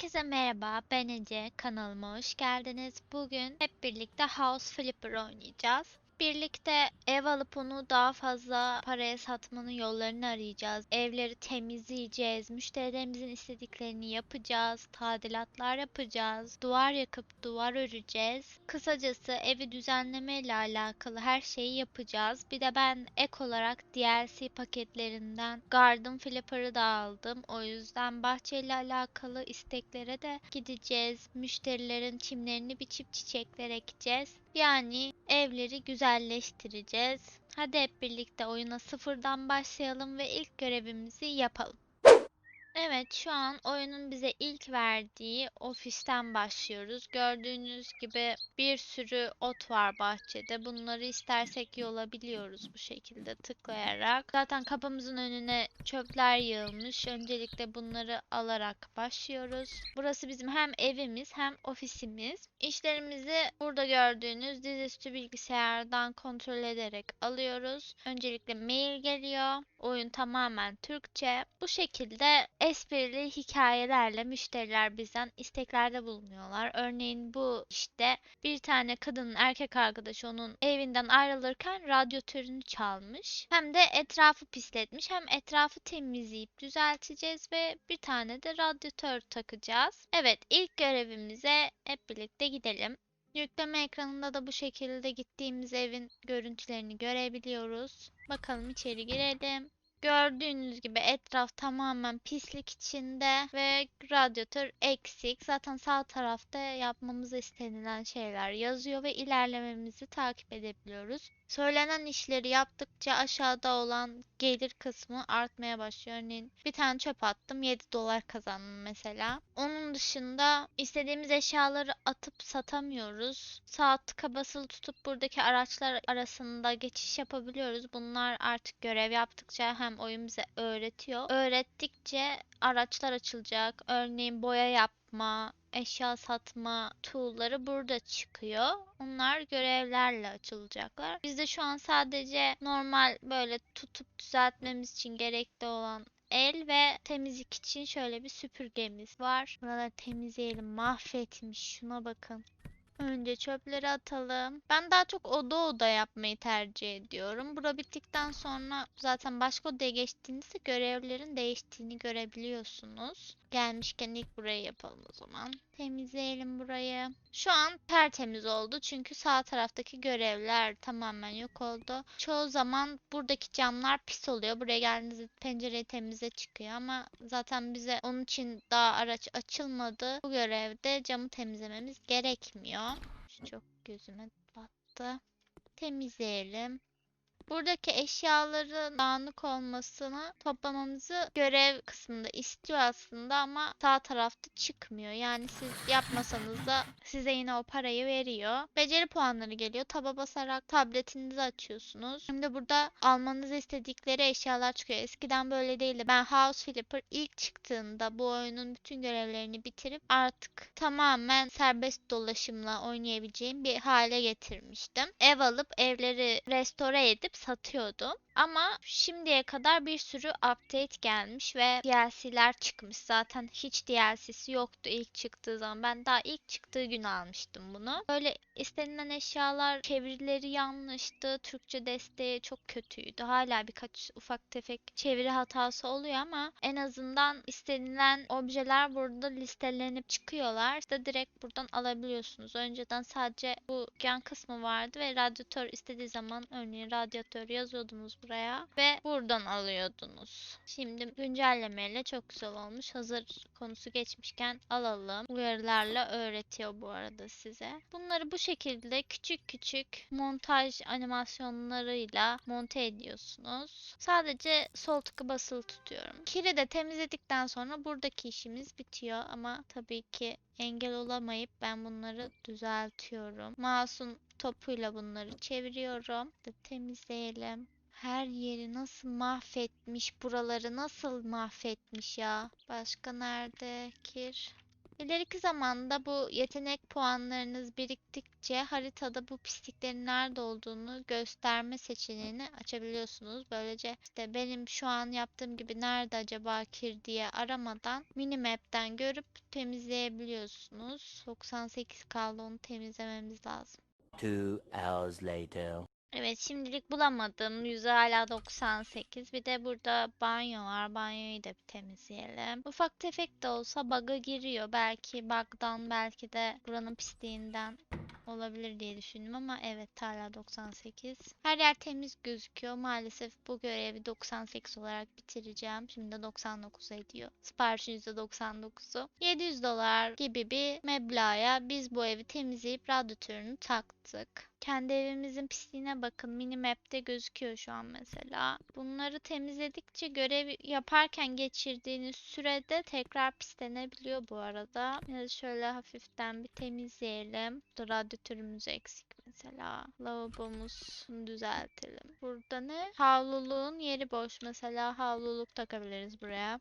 Herkese merhaba, ben Ece. Kanalıma hoş geldiniz. Bugün hep birlikte House Flipper oynayacağız. Birlikte ev alıp onu daha fazla paraya satmanın yollarını arayacağız. Evleri temizleyeceğiz, müşterilerimizin istediklerini yapacağız, tadilatlar yapacağız, duvar yakıp duvar öreceğiz. Kısacası evi düzenleme ile alakalı her şeyi yapacağız. Bir de ben ek olarak DLC paketlerinden Garden Flipper'ı da aldım. O yüzden bahçeyle alakalı isteklere de gideceğiz. Müşterilerin çimlerini biçip çiçekler ekeceğiz. Yani evleri güzelleştireceğiz. Hadi hep birlikte oyuna sıfırdan başlayalım ve ilk görevimizi yapalım. Evet, şu an oyunun bize ilk verdiği ofisten başlıyoruz. Gördüğünüz gibi bir sürü ot var bahçede. Bunları istersek yolabiliyoruz bu şekilde tıklayarak. Zaten kapımızın önüne çöpler yığılmış. Öncelikle bunları alarak başlıyoruz. Burası bizim hem evimiz hem ofisimiz. İşlerimizi burada gördüğünüz dizüstü bilgisayardan kontrol ederek alıyoruz. Öncelikle mail geliyor. Oyun tamamen Türkçe. Bu şekilde esprili hikayelerle müşteriler bizden isteklerde bulunuyorlar. Örneğin bu işte bir tane kadının erkek arkadaşı onun evinden ayrılırken radyatörünü çalmış. Hem de etrafı pisletmiş hem etrafı temizleyip düzelteceğiz ve bir tane de radyatör takacağız. Evet ilk görevimize hep birlikte gidelim. Yükleme ekranında da bu şekilde gittiğimiz evin görüntülerini görebiliyoruz. Bakalım içeri girelim. Gördüğünüz gibi etraf tamamen pislik içinde ve radyatör eksik. Zaten sağ tarafta yapmamızı istenilen şeyler yazıyor ve ilerlememizi takip edebiliyoruz. Söylenen işleri yaptıkça aşağıda olan gelir kısmı artmaya başlıyor. Örneğin bir tane çöp attım 7 dolar kazandım mesela. Onun dışında istediğimiz eşyaları atıp satamıyoruz. Sağ tıka basılı tutup buradaki araçlar arasında geçiş yapabiliyoruz. Bunlar artık görev yaptıkça hem oyun bize öğretiyor. Öğrettikçe araçlar açılacak. Örneğin boya yapma, eşya satma tool'ları burada çıkıyor. Onlar görevlerle açılacaklar. Bizde şu an sadece normal böyle tutup düzeltmemiz için gerekli olan el ve temizlik için şöyle bir süpürgemiz var. Buraları temizleyelim. Mahvetmiş. Şuna bakın. Önce çöpleri atalım. Ben daha çok oda oda yapmayı tercih ediyorum. Bura bittikten sonra zaten başka odaya geçtiğinizde görevlerin değiştiğini görebiliyorsunuz. Gelmişken ilk burayı yapalım o zaman. Temizleyelim burayı. Şu an tertemiz oldu çünkü sağ taraftaki görevler tamamen yok oldu. Çoğu zaman buradaki camlar pis oluyor. Buraya geldiğinizde pencereyi temizle çıkıyor ama zaten bize onun için daha araç açılmadı. Bu görevde camı temizlememiz gerekmiyor. Şu çok gözüme battı. Temizleyelim. Buradaki eşyaların dağınık olmasını toplamamızı görev kısmında istiyor aslında ama sağ tarafta çıkmıyor. Yani siz yapmasanız da size yine o parayı veriyor. Beceri puanları geliyor. Taba basarak tabletinizi açıyorsunuz. Şimdi burada almanızı istedikleri eşyalar çıkıyor. Eskiden böyle değildi. Ben House Flipper ilk çıktığında bu oyunun bütün görevlerini bitirip artık tamamen serbest dolaşımla oynayabileceğim bir hale getirmiştim. Ev alıp evleri restore edip satıyordum. Ama şimdiye kadar bir sürü update gelmiş ve DLC'ler çıkmış. Zaten hiç DLC'si yoktu ilk çıktığı zaman. Ben daha ilk çıktığı gün almıştım bunu. Böyle istenilen eşyalar çevirileri yanlıştı. Türkçe desteği çok kötüydü. Hala birkaç ufak tefek çeviri hatası oluyor ama en azından istenilen objeler burada listelenip çıkıyorlar. İşte direkt buradan alabiliyorsunuz. Önceden sadece bu yan kısmı vardı ve radyatör istediği zaman örneğin radyatör yazıyordunuz buraya ve buradan alıyordunuz. Şimdi güncellemeyle çok güzel olmuş. Hazır konusu geçmişken alalım. Uyarılarla öğretiyor bu arada size. Bunları bu şekilde küçük küçük montaj animasyonlarıyla monte ediyorsunuz. Sadece sol tıkı basılı tutuyorum. Kiri de temizledikten sonra buradaki işimiz bitiyor ama tabii ki engel olamayıp ben bunları düzeltiyorum. Mouse'un topuyla bunları çeviriyorum. Temizleyelim. Her yeri nasıl mahvetmiş, buraları nasıl mahvetmiş ya. Başka nerede? Kir. İleriki zamanda bu yetenek puanlarınız biriktikçe haritada bu pisliklerin nerede olduğunu gösterme seçeneğini açabiliyorsunuz. Böylece işte benim şu an yaptığım gibi nerede acaba kir diye aramadan minimap'ten görüp temizleyebiliyorsunuz. 98 kaldı onu temizlememiz lazım. Two hours later. Evet şimdilik bulamadım. Yüzü hala 98. Bir de burada banyo var. Banyoyu da bir temizleyelim. Ufak tefek de olsa bug'a giriyor. Belki bug'dan belki de buranın pisliğinden olabilir diye düşündüm ama evet hala 98. Her yer temiz gözüküyor. Maalesef bu görevi 98 olarak bitireceğim. Şimdi de 99 ediyor. Siparişin %99'u. 700 dolar gibi bir meblağa biz bu evi temizleyip radyatörünü taktık. Kendi evimizin pisliğine bakın. Minimap'te gözüküyor şu an mesela. Bunları temizledikçe görev yaparken geçirdiğiniz sürede tekrar pislenebiliyor bu arada. De şöyle hafiften bir temizleyelim. Burada radyatörümüz eksik mesela. Lavabomuzunu düzeltelim. Burada ne? Havluluğun yeri boş. Mesela havluluk takabiliriz buraya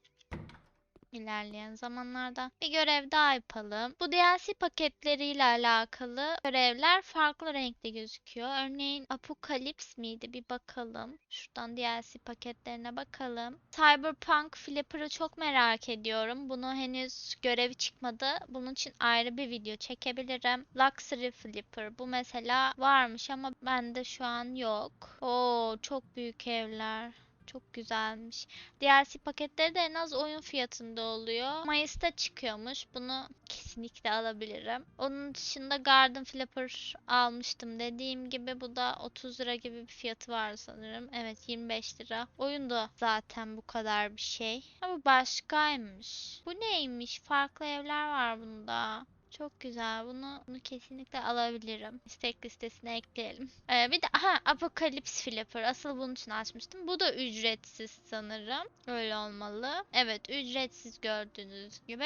ilerleyen zamanlarda bir görev daha yapalım. Bu DLC paketleriyle alakalı görevler farklı renkte gözüküyor. Örneğin Apokalips miydi? Bir bakalım. Şuradan DLC paketlerine bakalım. Cyberpunk Flipper'ı çok merak ediyorum. Bunu henüz görevi çıkmadı. Bunun için ayrı bir video çekebilirim. Luxury Flipper. Bu mesela varmış ama bende şu an yok. Oo çok büyük evler. Çok güzelmiş. DLC paketleri de en az oyun fiyatında oluyor. Mayıs'ta çıkıyormuş. Bunu kesinlikle alabilirim. Onun dışında Garden Flipper almıştım. Dediğim gibi bu da 30 lira gibi bir fiyatı var sanırım. Evet 25 lira. Oyun da zaten bu kadar bir şey. Ama başkaymış. Bu neymiş? Farklı evler var bunda. Çok güzel. Bunu, bunu kesinlikle alabilirim. İstek listesine ekleyelim. Ee, bir de aha Apocalypse Flipper. Asıl bunun için açmıştım. Bu da ücretsiz sanırım. Öyle olmalı. Evet ücretsiz gördüğünüz gibi.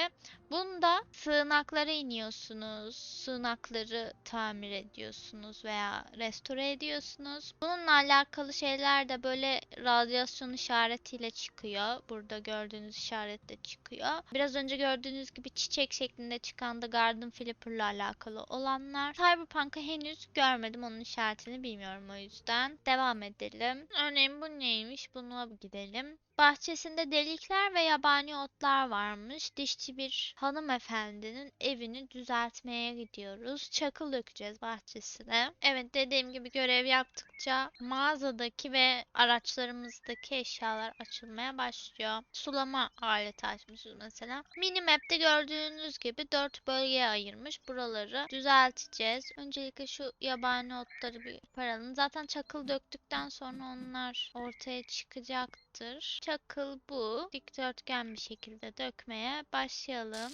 Bunda sığınaklara iniyorsunuz. Sığınakları tamir ediyorsunuz veya restore ediyorsunuz. Bununla alakalı şeyler de böyle radyasyon işaretiyle çıkıyor. Burada gördüğünüz işaretle çıkıyor. Biraz önce gördüğünüz gibi çiçek şeklinde çıkan da Garden Flipper'la alakalı olanlar. Cyberpunk'ı henüz görmedim. Onun işaretini bilmiyorum o yüzden. Devam edelim. Örneğin bu neymiş? Buna gidelim. Bahçesinde delikler ve yabani otlar varmış. Dişçi bir hanımefendinin evini düzeltmeye gidiyoruz. Çakıl dökeceğiz bahçesine. Evet dediğim gibi görev yaptıkça mağazadaki ve araçlarımızdaki eşyalar açılmaya başlıyor. Sulama aleti açmışız mesela. Minimap'te gördüğünüz gibi 4 bölgeye ayırmış. Buraları düzelteceğiz. Öncelikle şu yabani otları bir paralım. Zaten çakıl döktükten sonra onlar ortaya çıkacaktır. Çakıl bu. Dikdörtgen bir şekilde dökmeye başlayalım.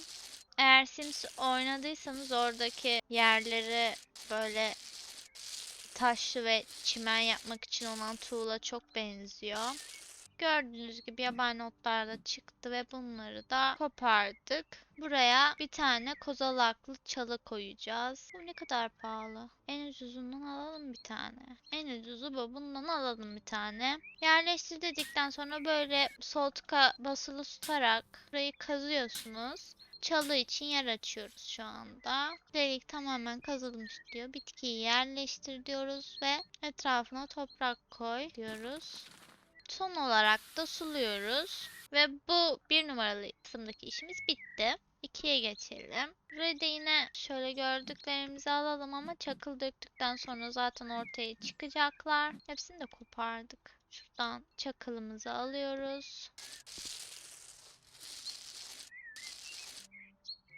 Eğer Sims oynadıysanız oradaki yerleri böyle taşlı ve çimen yapmak için olan tuğla çok benziyor. Gördüğünüz gibi yabani otlar da çıktı ve bunları da kopardık. Buraya bir tane kozalaklı çalı koyacağız. Bu ne kadar pahalı. En ucuzundan alalım bir tane. En ucuzu bu. Bundan alalım bir tane. Yerleştir dedikten sonra böyle sol tıka basılı tutarak burayı kazıyorsunuz. Çalı için yer açıyoruz şu anda. Delik tamamen kazılmış diyor. Bitkiyi yerleştir diyoruz ve etrafına toprak koy diyoruz. Son olarak da suluyoruz. Ve bu bir numaralı kısımdaki işimiz bitti. İkiye geçelim. Buraya yine şöyle gördüklerimizi alalım ama çakıl döktükten sonra zaten ortaya çıkacaklar. Hepsini de kopardık. Şuradan çakılımızı alıyoruz.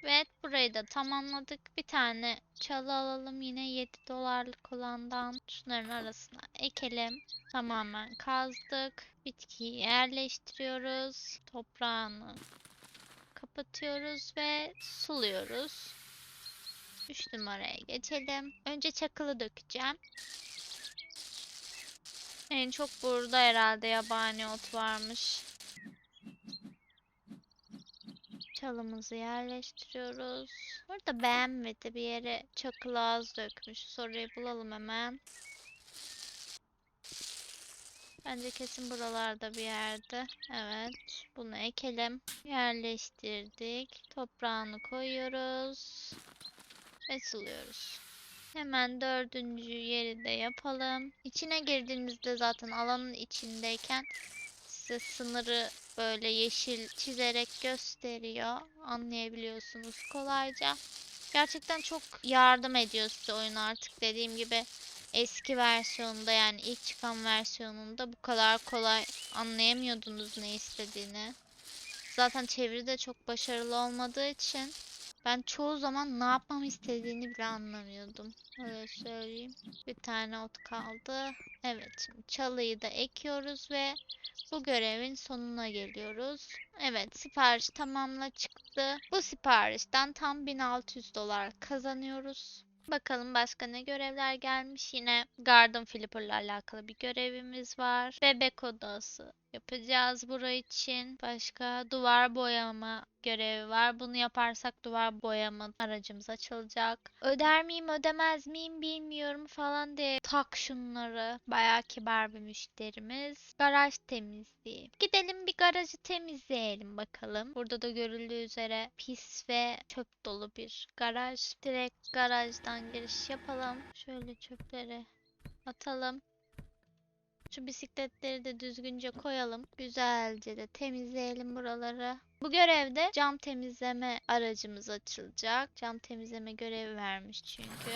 Evet burayı da tamamladık. Bir tane çalı alalım yine 7 dolarlık olandan. Şunların arasına ekelim. Tamamen kazdık. Bitkiyi yerleştiriyoruz. Toprağını kapatıyoruz ve suluyoruz. 3 numaraya geçelim. Önce çakılı dökeceğim. En çok burada herhalde yabani ot varmış. Çalımızı yerleştiriyoruz. Burada beğenmedi bir yere çakılı az dökmüş. Soruyu bulalım hemen. Bence kesin buralarda bir yerde. Evet. Bunu ekelim. Yerleştirdik. Toprağını koyuyoruz. Ve suluyoruz. Hemen dördüncü yeri de yapalım. İçine girdiğimizde zaten alanın içindeyken size sınırı böyle yeşil çizerek gösteriyor. Anlayabiliyorsunuz kolayca. Gerçekten çok yardım ediyor size oyun artık dediğim gibi eski versiyonunda yani ilk çıkan versiyonunda bu kadar kolay anlayamıyordunuz ne istediğini. Zaten çeviri de çok başarılı olmadığı için ben çoğu zaman ne yapmamı istediğini bile anlamıyordum. Öyle söyleyeyim. Bir tane ot kaldı. Evet şimdi çalıyı da ekiyoruz ve bu görevin sonuna geliyoruz. Evet sipariş tamamla çıktı. Bu siparişten tam 1600 dolar kazanıyoruz. Bakalım başka ne görevler gelmiş. Yine Garden Flipper'la alakalı bir görevimiz var. Bebek odası yapacağız burayı için. Başka duvar boyama görevi var. Bunu yaparsak duvar boyama aracımız açılacak. Öder miyim ödemez miyim bilmiyorum falan diye tak şunları. Bayağı kibar bir müşterimiz. Garaj temizliği. Gidelim bir garajı temizleyelim bakalım. Burada da görüldüğü üzere pis ve çöp dolu bir garaj. Direkt garajdan giriş yapalım. Şöyle çöpleri atalım. Şu bisikletleri de düzgünce koyalım. Güzelce de temizleyelim buraları. Bu görevde cam temizleme aracımız açılacak. Cam temizleme görevi vermiş çünkü.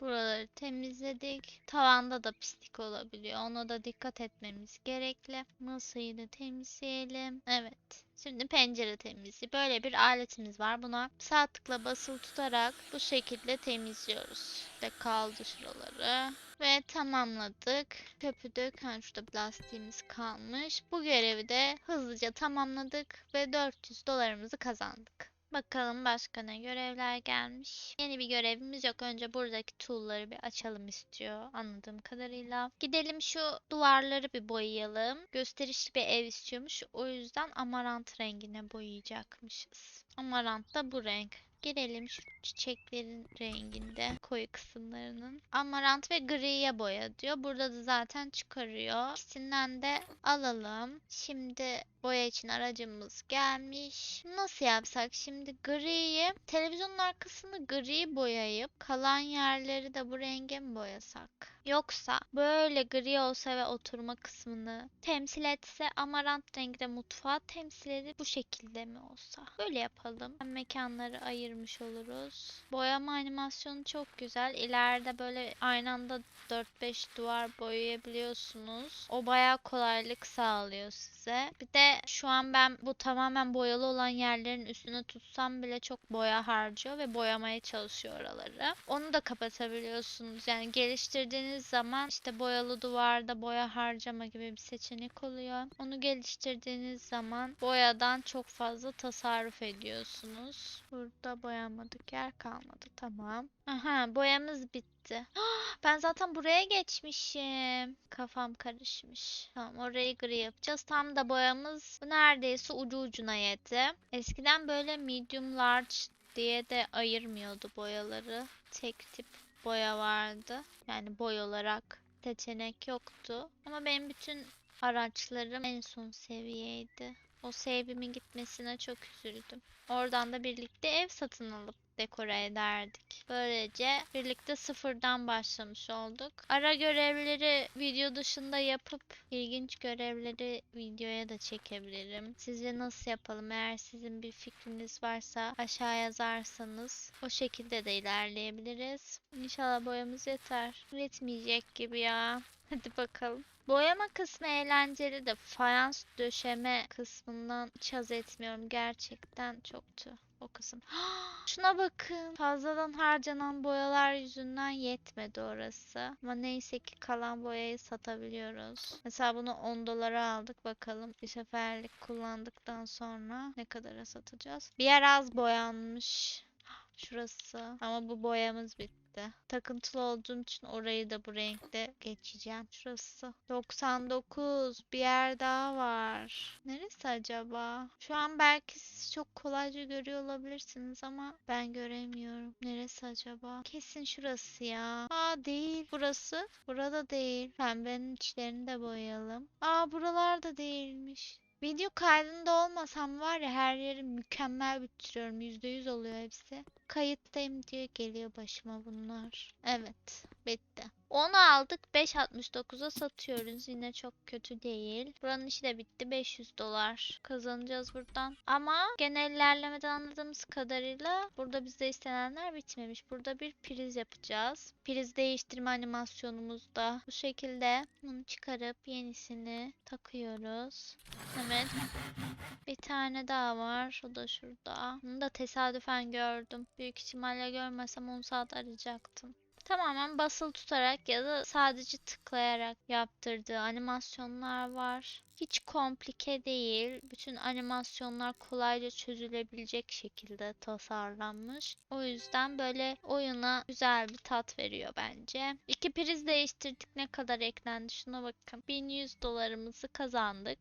Buraları temizledik. Tavanda da pislik olabiliyor. Ona da dikkat etmemiz gerekli. Masayı da temizleyelim. Evet. Şimdi pencere temizliği. Böyle bir aletimiz var. Buna sağ tıkla basılı tutarak bu şekilde temizliyoruz. İşte kaldı şuraları. Ve tamamladık. Köpü dök. Ha, şurada plastiğimiz kalmış. Bu görevi de hızlıca tamamladık ve 400 dolarımızı kazandık. Bakalım başka ne görevler gelmiş. Yeni bir görevimiz yok. Önce buradaki tool'ları bir açalım istiyor anladığım kadarıyla. Gidelim şu duvarları bir boyayalım. Gösterişli bir ev istiyormuş. O yüzden amarant rengine boyayacakmışız. Amarant da bu renk. Girelim şu çiçeklerin renginde koyu kısımlarının. Amarant ve griye boya diyor. Burada da zaten çıkarıyor. İkisinden de alalım. Şimdi boya için aracımız gelmiş. Nasıl yapsak? Şimdi griyi, televizyonun arkasını gri boyayıp kalan yerleri de bu renge mi boyasak? Yoksa böyle gri olsa ve oturma kısmını temsil etse amarant renkte mutfağı temsil edip bu şekilde mi olsa? Böyle yapalım. Mekanları ayırmış oluruz. Boyama animasyonu çok güzel. İleride böyle aynı anda 4-5 duvar boyayabiliyorsunuz. O bayağı kolaylık sağlıyor size. Bir de şu an ben bu tamamen boyalı olan yerlerin üstüne tutsam bile çok boya harcıyor ve boyamaya çalışıyor oraları. Onu da kapatabiliyorsunuz. Yani geliştirdiğiniz zaman işte boyalı duvarda boya harcama gibi bir seçenek oluyor. Onu geliştirdiğiniz zaman boyadan çok fazla tasarruf ediyorsunuz. Burada boyamadık yer kalmadı. Tamam. Aha boyamız bitti. Ben zaten buraya geçmişim. Kafam karışmış. Tamam orayı gri yapacağız. Tam da boyamız neredeyse ucu ucuna yedi. Eskiden böyle medium large diye de ayırmıyordu boyaları. Tek tip boya vardı. Yani boy olarak seçenek yoktu. Ama benim bütün araçlarım en son seviyeydi. O save'imin gitmesine çok üzüldüm. Oradan da birlikte ev satın alıp dekore ederdik. Böylece birlikte sıfırdan başlamış olduk. Ara görevleri video dışında yapıp ilginç görevleri videoya da çekebilirim. Sizce nasıl yapalım? Eğer sizin bir fikriniz varsa aşağı yazarsanız o şekilde de ilerleyebiliriz. İnşallah boyamız yeter. Yetmeyecek gibi ya. Hadi bakalım. Boyama kısmı eğlenceli de fayans döşeme kısmından hiç haz etmiyorum. Gerçekten çoktu o kısım. Şuna bakın. Fazladan harcanan boyalar yüzünden yetmedi orası. Ama neyse ki kalan boyayı satabiliyoruz. Mesela bunu 10 dolara aldık. Bakalım bir seferlik kullandıktan sonra ne kadara satacağız. Bir yer az boyanmış. Şurası. Ama bu boyamız bitti. Renkte. Takıntılı olduğum için orayı da bu renkte geçeceğim. Şurası. 99. Bir yer daha var. Neresi acaba? Şu an belki siz çok kolayca görüyor olabilirsiniz ama ben göremiyorum. Neresi acaba? Kesin şurası ya. Aa değil. Burası. Burada değil. Pembenin içlerini de boyayalım. Aa buralarda değilmiş. Video kaydında olmasam var ya her yeri mükemmel bitiriyorum. %100 oluyor hepsi. Kayıttayım diye geliyor başıma bunlar. Evet, bitti. 10'u aldık 5.69'a satıyoruz. Yine çok kötü değil. Buranın işi de bitti. 500 dolar kazanacağız buradan. Ama genel ilerlemeden anladığımız kadarıyla burada bizde istenenler bitmemiş. Burada bir priz yapacağız. Priz değiştirme animasyonumuz da bu şekilde. Bunu çıkarıp yenisini takıyoruz. Evet. Bir tane daha var. O da şurada. Bunu da tesadüfen gördüm. Büyük ihtimalle görmesem 10 saat arayacaktım. Tamamen basılı tutarak ya da sadece tıklayarak yaptırdığı animasyonlar var. Hiç komplike değil. Bütün animasyonlar kolayca çözülebilecek şekilde tasarlanmış. O yüzden böyle oyuna güzel bir tat veriyor bence. İki priz değiştirdik. Ne kadar eklendi? Şuna bakın. 1100 dolarımızı kazandık.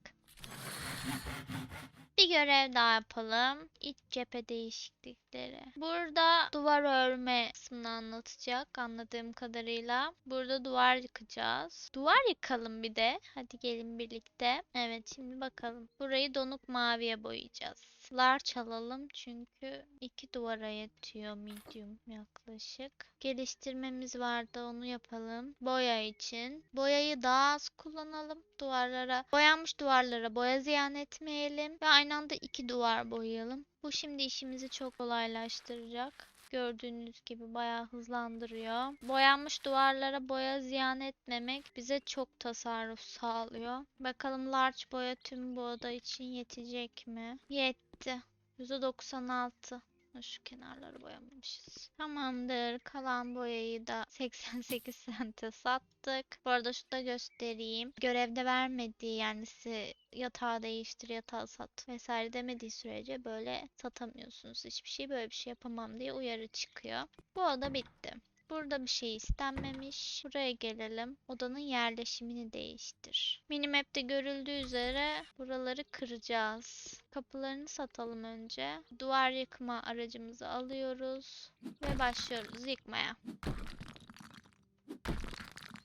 Bir görev daha yapalım. İç cephe değişiklikleri. Burada duvar örme kısmını anlatacak anladığım kadarıyla. Burada duvar yıkacağız. Duvar yıkalım bir de. Hadi gelin birlikte. Evet şimdi bakalım. Burayı donuk maviye boyayacağız. Large alalım çünkü iki duvara yetiyor medium yaklaşık. Geliştirmemiz vardı onu yapalım. Boya için. Boyayı daha az kullanalım. Duvarlara, boyanmış duvarlara boya ziyan etmeyelim. Ve aynı anda iki duvar boyayalım. Bu şimdi işimizi çok kolaylaştıracak. Gördüğünüz gibi bayağı hızlandırıyor. Boyanmış duvarlara boya ziyan etmemek bize çok tasarruf sağlıyor. Bakalım large boya tüm bu oda için yetecek mi? Yetti. %96. Şu kenarları boyamamışız. Tamamdır. Kalan boyayı da 88 sente sattık. Bu arada şunu da göstereyim. Görevde vermediği yani size yatağı değiştir, yatağı sat vesaire demediği sürece böyle satamıyorsunuz. Hiçbir şey böyle bir şey yapamam diye uyarı çıkıyor. Bu oda bitti. Burada bir şey istenmemiş. Buraya gelelim. Odanın yerleşimini değiştir. Minimap'te görüldüğü üzere buraları kıracağız. Kapılarını satalım önce. Duvar yıkma aracımızı alıyoruz. Ve başlıyoruz yıkmaya.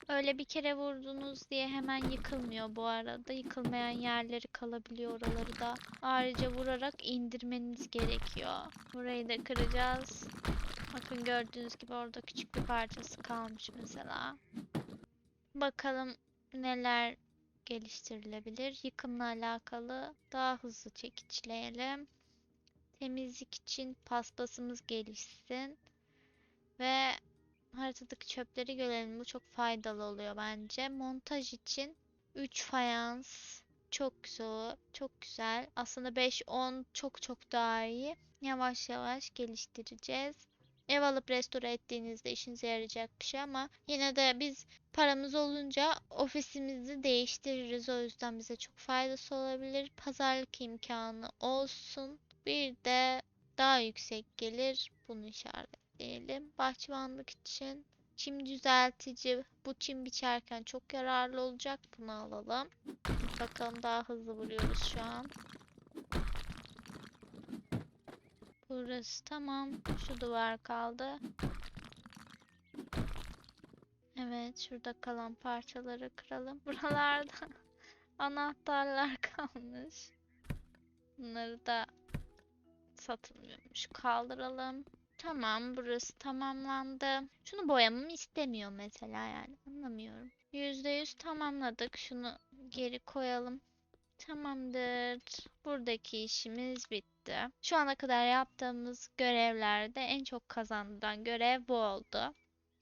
Öyle bir kere vurdunuz diye hemen yıkılmıyor bu arada. Yıkılmayan yerleri kalabiliyor oraları da. Ayrıca vurarak indirmeniz gerekiyor. Burayı da kıracağız. Bakın gördüğünüz gibi orada küçük bir parçası kalmış mesela. Bakalım neler geliştirilebilir. Yıkımla alakalı daha hızlı çekiçleyelim. Temizlik için paspasımız gelişsin. Ve haritadaki çöpleri görelim. Bu çok faydalı oluyor bence. Montaj için 3 fayans çok güzel. Çok güzel. Aslında 5-10 çok çok daha iyi. Yavaş yavaş geliştireceğiz. Ev alıp restore ettiğinizde işinize yarayacak bir şey ama yine de biz paramız olunca ofisimizi değiştiririz. O yüzden bize çok faydası olabilir. Pazarlık imkanı olsun. Bir de daha yüksek gelir. Bunu işaretleyelim. Bahçıvanlık için çim düzeltici. Bu çim biçerken çok yararlı olacak. Bunu alalım. Bakalım daha hızlı vuruyoruz şu an. Burası tamam. Şu duvar kaldı. Evet, şurada kalan parçaları kıralım. Buralarda anahtarlar kalmış. Bunları da satılmıyormuş. Kaldıralım. Tamam, burası tamamlandı. Şunu boyamamı istemiyor mesela yani. Anlamıyorum. %100 tamamladık. Şunu geri koyalım. Tamamdır. Buradaki işimiz bitti. Şu ana kadar yaptığımız görevlerde en çok kazandıran görev bu oldu.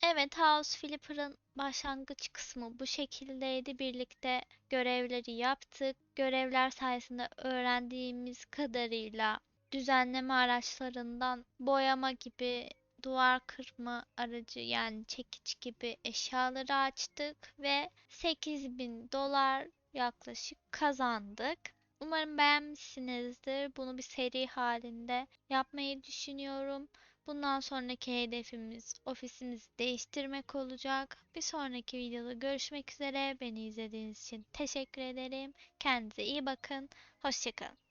Evet, House Flipper'ın başlangıç kısmı bu şekildeydi. Birlikte görevleri yaptık. Görevler sayesinde öğrendiğimiz kadarıyla düzenleme araçlarından boyama gibi duvar kırma aracı yani çekiç gibi eşyaları açtık ve 8000 dolar yaklaşık kazandık. Umarım beğenmişsinizdir. Bunu bir seri halinde yapmayı düşünüyorum. Bundan sonraki hedefimiz ofisimizi değiştirmek olacak. Bir sonraki videoda görüşmek üzere. Beni izlediğiniz için teşekkür ederim. Kendinize iyi bakın. Hoşçakalın.